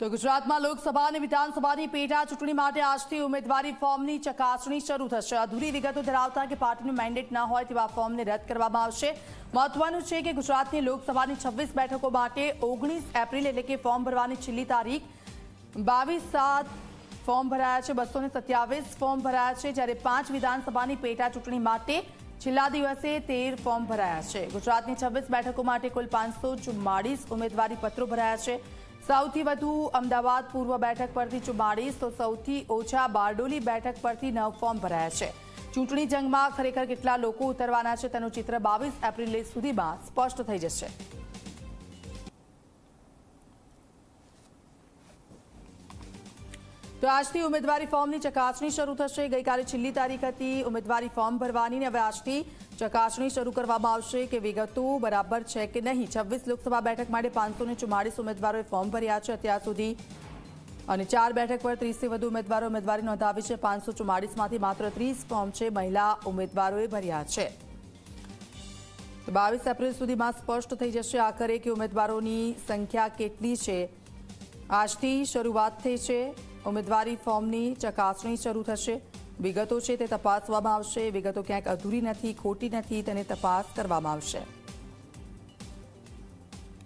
તો ગુજરાતમાં લોકસભા અને વિધાનસભાની પેટા ચૂંટણી માટે આજથી ઉમેદવારી ફોર્મની ચકાસણી શરૂ થશે. અધૂરી વિગતો ધરાવતા કે પાર્ટીનું મેન્ડેટ ન હોય તેવા ફોર્મને રદ કરવામાં આવશે. મહત્વનું છે કે ગુજરાતની લોકસભાની છવ્વીસ બેઠકો માટે ઓગણીસ એપ્રિલ એટલે કે ફોર્મ ભરવાની છેલ્લી તારીખ બાવીસ સાત ફોર્મ ભરાયા છે, બસો સત્યાવીસ ફોર્મ ભરાયા છે, જ્યારે પાંચ વિધાનસભાની પેટા ચૂંટણી માટે છેલ્લા દિવસે તેર ફોર્મ ભરાયા છે. ગુજરાતની છવ્વીસ બેઠકો માટે કુલ પાંચસો ઉમેદવારી પત્રો ભરાયા છે. સૌથી વધુ અમદાવાદ પૂર્વ બેઠક પરથી ચુમ્માળીસ તો સૌથી ઓછા બારડોલી બેઠક પરથી નવ ફોર્મ ભરાયા છે. ચૂંટણી જંગમાં ખરેખર કેટલા લોકો ઉતરવાના છે તેનું ચિત્ર બાવીસ એપ્રિલ સુધીમાં સ્પષ્ટ થઈ જશે. તો આજથી ઉમેદવારી ફોર્મની ચકાસણી શરૂ થશે. ગઈકાલે છેલ્લી તારીખ હતી. ઉમેદવારી ફોર્મ ભરવાની ને હવે આજથી ચકાસણી શરૂ કરવામાં આવશે કે વિગતો બરાબર છે કે નહીં. છવ્વીસ લોકસભા બેઠક માટે પાંચસો ઉમેદવારોએ ફોર્મ ભર્યા છે અત્યાર સુધી. અને ચાર બેઠક પર ત્રીસથી વધુ ઉમેદવારો ઉમેદવારી નોંધાવી છે. પાંચસો ચુમ્માળીસમાંથી માત્ર ત્રીસ ફોર્મ છે મહિલા ઉમેદવારોએ ભર્યા છે. તો બાવીસ એપ્રિલ સુધીમાં સ્પષ્ટ થઈ જશે આખરે કે ઉમેદવારોની સંખ્યા કેટલી છે. આજથી શરૂઆત થઈ છે. ઉમેદવારી ફોર્મની ચકાસણી શરૂ થશે. વિગતો છે તે તપાસવામાં આવશે. વિગતો ક્યાંક અધૂરી નથી, ખોટી નથી, તેની તપાસ કરવામાં આવશે.